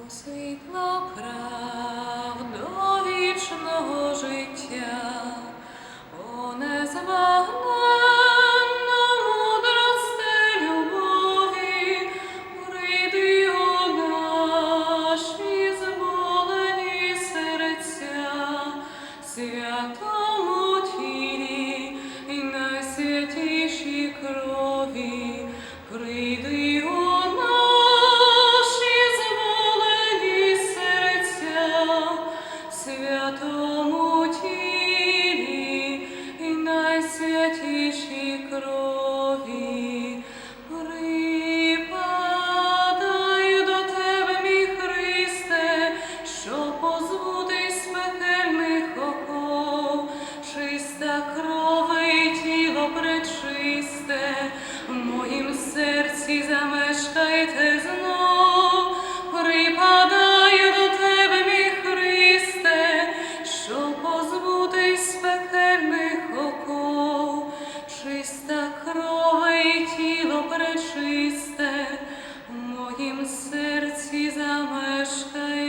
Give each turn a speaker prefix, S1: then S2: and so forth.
S1: у світло прав до життя, о мудросте любові, прийди у наші зболені серця, святому святому тілі і найсвятішій крові. Припадаю до тебе, мій Христе, що позбутись пекельних чиста кров і тіло пречисте, в моїм серці замешкайте пекельних оков, чиста кров і тіло пречисте, в моїм серці замешкайте